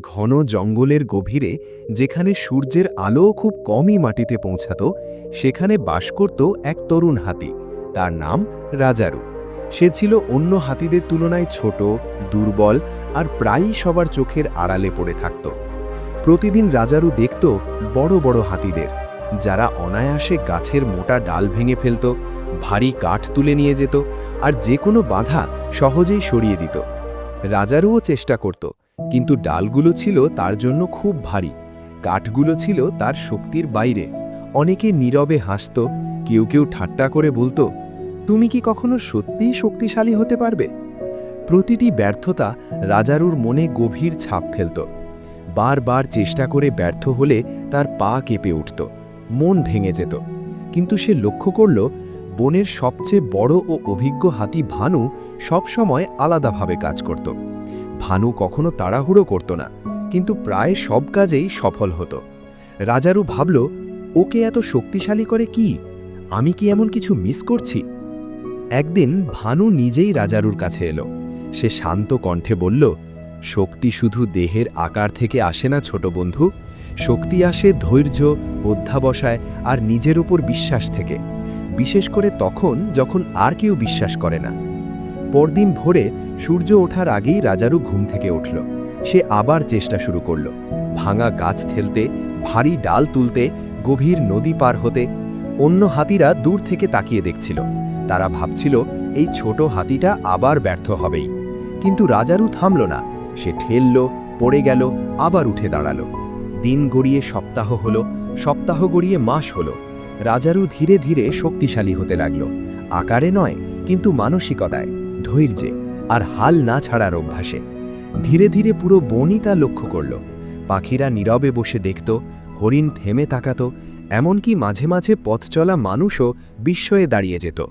ঘন জঙ্গলের গভীরে, যেখানে সূর্যের আলো খুব কমই মাটিতে পৌঁছাত, সেখানে বাস করত এক তরুণ হাতি। তার নাম রাজারু। সে ছিল অন্য হাতিদের তুলনায় ছোট, দুর্বল আর প্রায়ই সবার চোখের আড়ালে পড়ে থাকত। প্রতিদিন রাজারু দেখত বড় বড় হাতিদের, যারা অনায়াসে গাছের মোটা ডাল ভেঙে ফেলত, ভারী কাঠ তুলে নিয়ে যেত আর যে কোনো বাধা সহজেই সরিয়ে দিত। রাজারুও চেষ্টা করত কিন্তু ডালগুলো ছিল তার জন্য খুব ভারী। কাঠগুলো ছিল তার শক্তির বাইরে। অনেকে নীরবে হাসত, কেউ কেউ ঠাট্টা করে বলতো, তুমি কি কখনো সত্যিই শক্তিশালী হতে পারবে? প্রতিটি ব্যর্থতা রাজারুর মনে গভীর ছাপ ফেলত। বারবার চেষ্টা করে ব্যর্থ হলে তার পা কেঁপে উঠত, মন ভেঙে যেত। কিন্তু সে লক্ষ্য করল, বনের সবচেয়ে বড় ও অভিজ্ঞ হাতি ভানু সবসময় আলাদাভাবে কাজ করত। ভানু কখনো তাড়াহুড়ো করত না, কিন্তু প্রায় সব কাজেই সফল হতো। রাজারু ভাবল, ওকে এত শক্তিশালী করে কি? আমি কি এমন কিছু মিস করছি? একদিন ভানু নিজেই রাজারুর কাছে এলো। সে শান্ত কণ্ঠে বলল, শক্তি শুধু দেহের আকার থেকে আসে না, ছোট বন্ধু। শক্তি আসে ধৈর্য, অধ্যাবসায় আর নিজের উপর বিশ্বাস থেকে। বিশেষ করে তখন যখন আর কেউ বিশ্বাস করে না। পরদিন ভোরে সূর্য ওঠার আগেই রাজারু ঘুম থেকে উঠল। সে আবার চেষ্টা শুরু করল। ভাঙা গাছ ঠেলতে, ভারী ডাল তুলতে, গভীর নদী পার হতে। অন্য হাতিরা দূর থেকে তাকিয়ে দেখছিল। তারা ভাবছিল, এই ছোট হাতিটা আবার ব্যর্থ হবেই। কিন্তু রাজারু থামল না। সে ঠেলল, পড়ে গেল, আবার উঠে দাঁড়াল। দিন গড়িয়ে সপ্তাহ হলো, সপ্তাহ গড়িয়ে মাস হলো। রাজারু ধীরে ধীরে শক্তিশালী হতে লাগল। আকারে নয়, কিন্তু মানসিকতায়। ধৈর্যে আর হাল না ছাড়ার অভ্যাসে। ধীরে ধীরে পুরো বনই তা লক্ষ্য করল। পাখিরা নীরবে বসে দেখত, হরিণ থেমে তাকাত, এমনকি মাঝে মাঝে পথ চলা মানুষও বিস্ময়ে দাঁড়িয়ে যেত।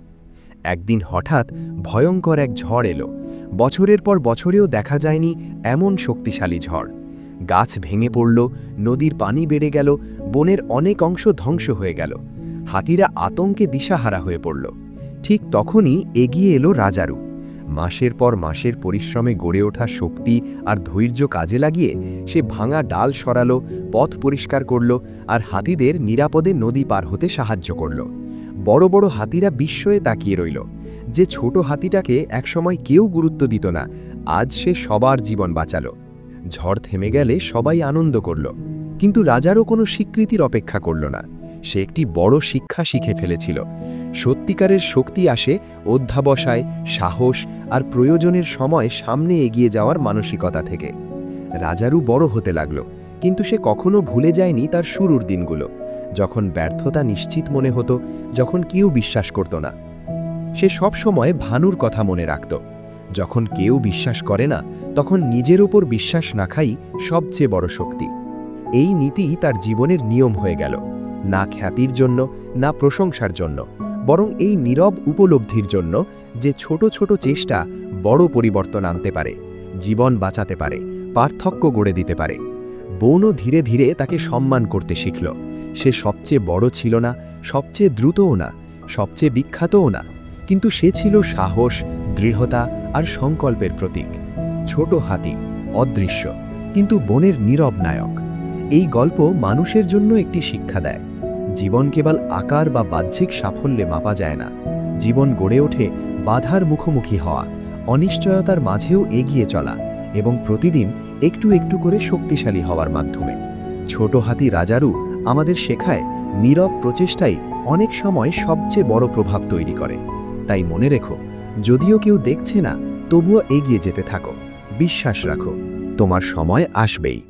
একদিন হঠাৎ ভয়ঙ্কর এক ঝড় এলো। বছরের পর বছরেও দেখা যায়নি এমন শক্তিশালী ঝড়। গাছ ভেঙে পড়ল, নদীর পানি বেড়ে গেল, বনের অনেক অংশ ধ্বংস হয়ে গেল। হাতিরা আতঙ্কে দিশাহারা হয়ে পড়ল। ঠিক তখনই এগিয়ে এলো রাজারু। মাসের পর মাসের পরিশ্রমে গড়ে ওঠা শক্তি আর ধৈর্য কাজে লাগিয়ে সে ভাঙা ডাল সরালো, পথ পরিষ্কার করল আর হাতিদের নিরাপদে নদী পার হতে সাহায্য করল। বড় বড় হাতিরা বিস্ময়ে তাকিয়ে রইল যে ছোট হাতিটাকে একসময় কেউ গুরুত্ব দিত না, আজ সে সবার জীবন বাঁচালো। ঝড় থেমে গেলে সবাই আনন্দ করল, কিন্তু রাজারও কোনো স্বীকৃতির অপেক্ষা করল না। সে একটি বড় শিক্ষা শিখে ফেলেছিল। সত্যিকারের শক্তি আসে অধ্যাবসায়, সাহস আর প্রয়োজনের সময় সামনে এগিয়ে যাওয়ার মানসিকতা থেকে। রাজারু বড় হতে লাগল, কিন্তু সে কখনো ভুলে যায়নি তার শুরুর দিনগুলো। যখন ব্যর্থতা নিশ্চিত মনে হতো, যখন কেউ বিশ্বাস করত না। সে সব সময় ভানুর কথা মনে রাখত। যখন কেউ বিশ্বাস করে না, তখন নিজের ওপর বিশ্বাস রাখাই সবচেয়ে বড় শক্তি। এই নীতি তার জীবনের নিয়ম হয়ে গেল। না খ্যাতির জন্য, না প্রশংসার জন্য, বরং এই নীরব উপলব্ধির জন্য যে ছোট ছোট চেষ্টা বড় পরিবর্তন আনতে পারে, জীবন বাঁচাতে পারে, পার্থক্য গড়ে দিতে পারে। বৌনও ধীরে ধীরে তাকে সম্মান করতে শিখল। সে সবচেয়ে বড় ছিল না, সবচেয়ে দ্রুতও না, সবচেয়ে বিখ্যাতও না, কিন্তু সে ছিল সাহস, দৃঢ়তা আর সংকল্পের প্রতীক। ছোট হাতি, অদৃশ্য, কিন্তু বনের নীরব নায়ক। এই গল্প মানুষের জন্য একটি শিক্ষা দেয়। জীবন কেবল আকার বা বাহ্যিক সাফল্যে মাপা যায় না। জীবন গড়ে ওঠে বাধার মুখোমুখি হওয়া, অনিশ্চয়তার মাঝেও এগিয়ে চলা এবং প্রতিদিন একটু একটু করে শক্তিশালী হওয়ার মাধ্যমে। ছোট হাতি রাজারু আমাদের শেখায় নীরব প্রচেষ্টাই অনেক সময় সবচেয়ে বড় প্রভাব তৈরি করে। তাই মনে রেখো, যদিও কেউ দেখছে না, তবুও এগিয়ে যেতে থাকো। বিশ্বাস রাখো, তোমার সময় আসবেই।